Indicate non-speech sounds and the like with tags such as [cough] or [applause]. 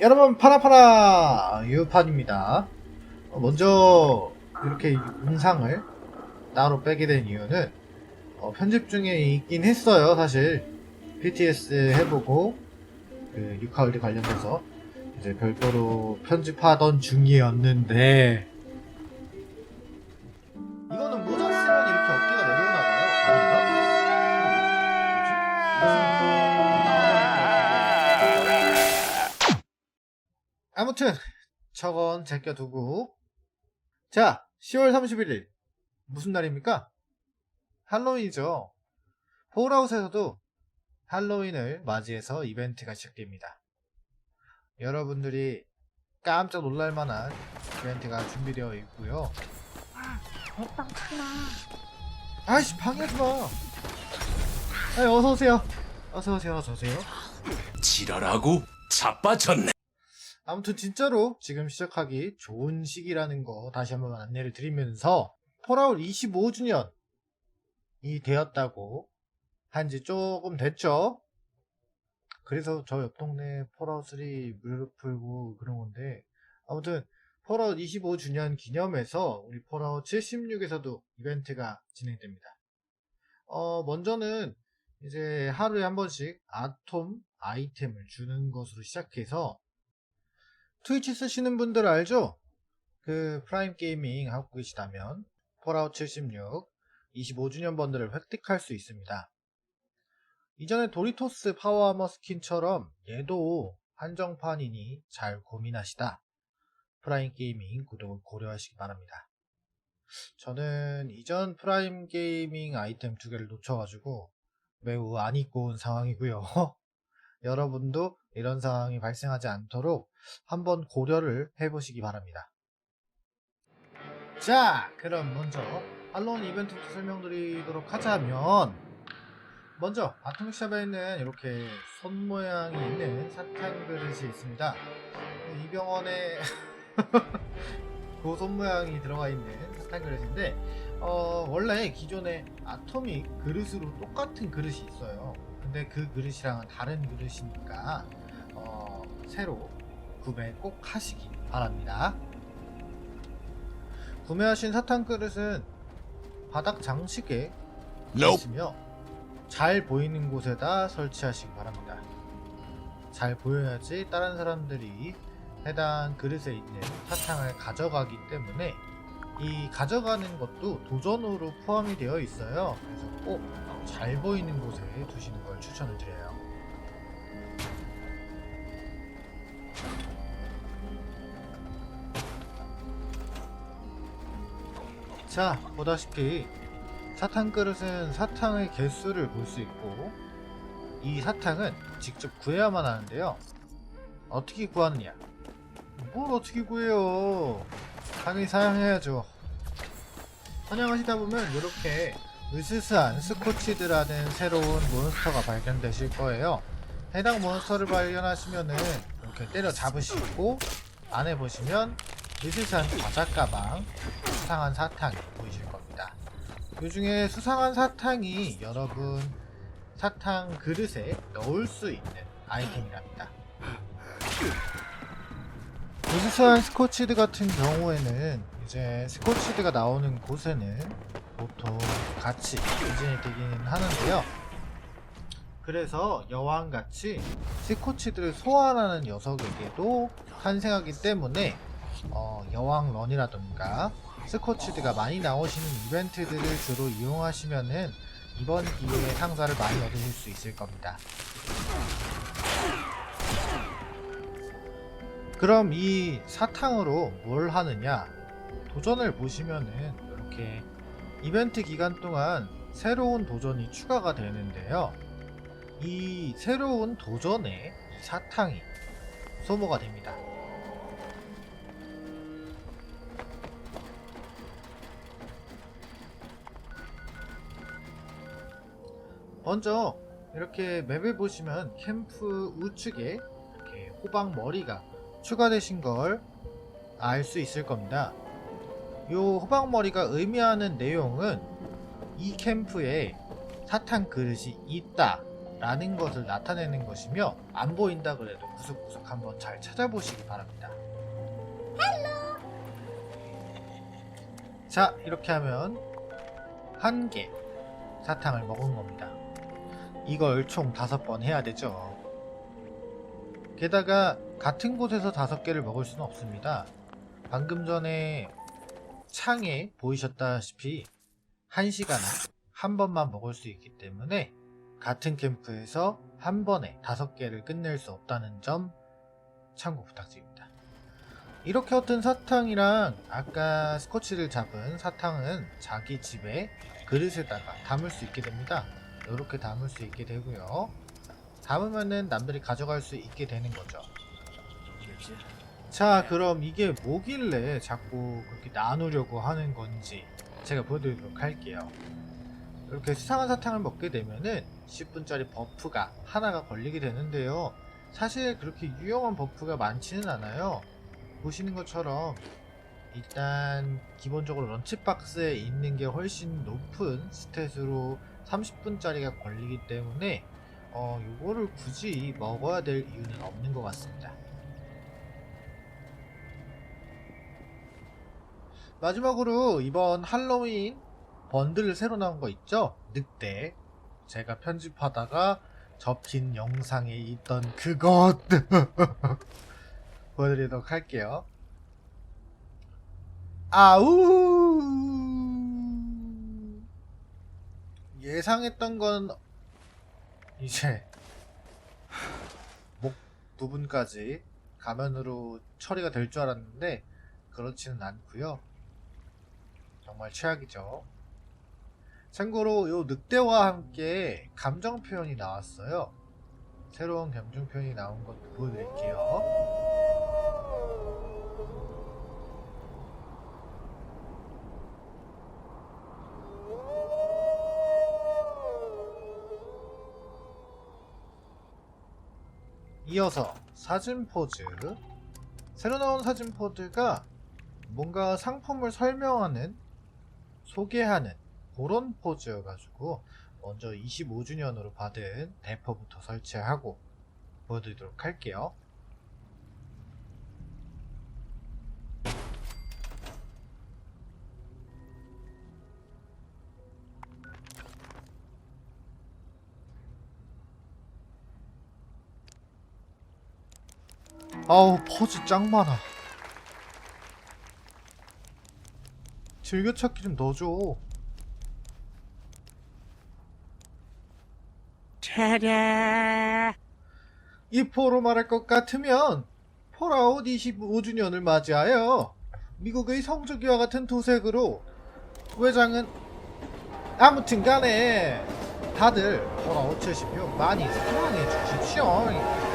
여러분 파라파라 유판입니다. 어, 먼저 이렇게 영상을 따로 빼게 된 이유는 어, 편집 중에 있긴 했어요 사실 PTS 해보고 그 유카울드 관련돼서 이제 별도로 편집하던 중이었는데 저건 제껴두고. 자 10월 31일 무슨 날입니까? 할로윈이죠. 폴아웃에서도 할로윈을 맞이해서 이벤트가 시작됩니다. 여러분들이 깜짝 놀랄만한 이벤트가 준비되어 있고요. 대빵 치마. 아이씨 방해하지 마. 아이 어서 오세요. 어서 오세요 어서 오세요. 지랄하고 자빠졌네. 아무튼 진짜로 지금 시작하기 좋은 시기라는 거 다시 한번 안내를 드리면서 폴아웃 25주년이 되었다고 한 지 조금 됐죠. 그래서 저 옆 동네 폴아웃 3 무료로 풀고 그런 건데 아무튼 폴아웃 25주년 기념해서 우리 폴아웃 76에서도 이벤트가 진행됩니다. 어 먼저는 이제 하루에 한 번씩 아톰 아이템을 주는 것으로 시작해서 트위치 쓰시는 분들 알죠? 그 프라임 게이밍 하고 계시다면 폴아웃 76 25주년 번들을 획득할 수 있습니다. 이전에 도리토스 파워아머 스킨처럼 얘도 한정판이니 잘 고민하시다. 프라임 게이밍 구독을 고려하시기 바랍니다. 저는 이전 프라임 게이밍 아이템 두 개를 놓쳐가지고 매우 안 입고 온 상황이고요. [laughs] 여러분도 이런 상황이 발생하지 않도록 한번 고려를 해보시기 바랍니다. 자, 그럼 먼저 할로윈 이벤트부터 설명드리도록 하자면 먼저 아토믹샵에 있는 이렇게 손 모양이 있는 사탕 그릇이 있습니다. 이 병원에 [laughs] 그 손 모양이 들어가 있는 사탕 그릇인데 어, 원래 기존에 아토믹 그릇으로 똑같은 그릇이 있어요. 근데 그 그릇이랑은 다른 그릇이니까 어, 새로 구매 꼭 하시기 바랍니다. 구매하신 사탕 그릇은 바닥 장식에. 있으며 잘 보이는 곳에다 설치하시기 바랍니다. 잘 보여야지 다른 사람들이 해당 그릇에 있는 사탕을 가져가기 때문에 이 가져가는 것도 도전으로 포함이 되어 있어요. 그래서 꼭 잘 보이는 곳에 두시는 걸 추천을 드려요. 자, 보다시피 사탕 그릇은 사탕의 개수를 볼 수 있고 이 사탕은 직접 구해야만 하는데요. 어떻게 구하느냐? 뭘 어떻게 구해요? 당연히 사용해야죠. 사냥하시다 보면 이렇게 으스스한 스코치드라는 새로운 몬스터가 발견되실 거예요. 해당 몬스터를 발견하시면은 이렇게 때려 잡으시고 안에 보시면 으스스한 과자 가방, 수상한 사탕이 보이실 겁니다. 그 중에 수상한 사탕이 여러분 사탕 그릇에 넣을 수 있는 아이템이랍니다. 우수한 스코치드 같은 경우에는 이제 스코치드가 나오는 곳에는 보통 같이 인진이 되기는 하는데요. 그래서 여왕같이 스코치드를 소환하는 녀석에게도 탄생하기 때문에 어, 여왕 런이라던가 스코치드가 많이 나오시는 이벤트들을 주로 이용하시면은 이번 기회에 상자를 많이 얻으실 수 있을 겁니다. 그럼 이 사탕으로 뭘 하느냐? 도전을 보시면은 이렇게 이벤트 기간 동안 새로운 도전이 추가가 되는데요. 이 새로운 도전에 이 사탕이 소모가 됩니다. 먼저 이렇게 맵을 보시면 캠프 우측에 이렇게 호박 머리가 추가되신 걸 알 수 있을 겁니다. 요 호박 머리가 의미하는 내용은 이 캠프에 사탕 그릇이 있다 라는 것을 나타내는 것이며 안 보인다 그래도 구석구석 한번 잘 찾아보시기 바랍니다. 자 이렇게 하면 한 개 사탕을 먹은 겁니다. 이걸 총 다섯 번 해야 되죠. 게다가 같은 곳에서 다섯 개를 먹을 수는 없습니다. 방금 전에 창에 보이셨다시피 한 시간에 한 번만 먹을 수 있기 때문에 같은 캠프에서 한 번에 다섯 개를 끝낼 수 없다는 점 참고 부탁드립니다. 이렇게 얻은 사탕이랑 아까 스코치를 잡은 사탕은 자기 집에 그릇에다가 담을 수 있게 됩니다. 이렇게 담을 수 있게 되고요. 담으면은 남들이 가져갈 수 있게 되는 거죠. 자, 그럼 이게 뭐길래 자꾸 그렇게 나누려고 하는 건지 제가 보여드리도록 할게요. 이렇게 수상한 사탕을 먹게 되면은 10분짜리 버프가 하나가 걸리게 되는데요. 사실 그렇게 유용한 버프가 많지는 않아요. 보시는 것처럼 일단 기본적으로 런치박스에 있는 게 훨씬 높은 스탯으로 30분짜리가 걸리기 때문에 어, 요거를 굳이 먹어야 될 이유는 없는 것 같습니다. 마지막으로 이번 할로윈 번들 새로 나온 거 있죠? 늑대. 제가 편집하다가 접힌 영상에 있던 그것 [laughs] 보여드리도록 할게요. 아우 예상했던 건 이제 목 부분까지 가면으로 처리가 될 줄 알았는데 그렇지는 않고요. 정말 최악이죠. 참고로 요 늑대와 함께 감정 표현이 나왔어요. 새로운 감정 표현이 나온 것도 보여드릴게요. 이어서 사진 포즈. 새로 나온 사진 포즈가 뭔가 상품을 설명하는, 소개하는 그런 포즈여가지고 먼저 25주년으로 받은 대퍼부터 설치하고 보여드리도록 할게요. 아우 포즈 짱 많아. 즐겨찾기 좀 넣어줘. 이 포로 말할 것 같으면 폴아웃 25주년을 맞이하여 미국의 성주기와 같은 도색으로 외장은 아무튼 간에 다들 폴아웃 76 많이 사랑해 주십시오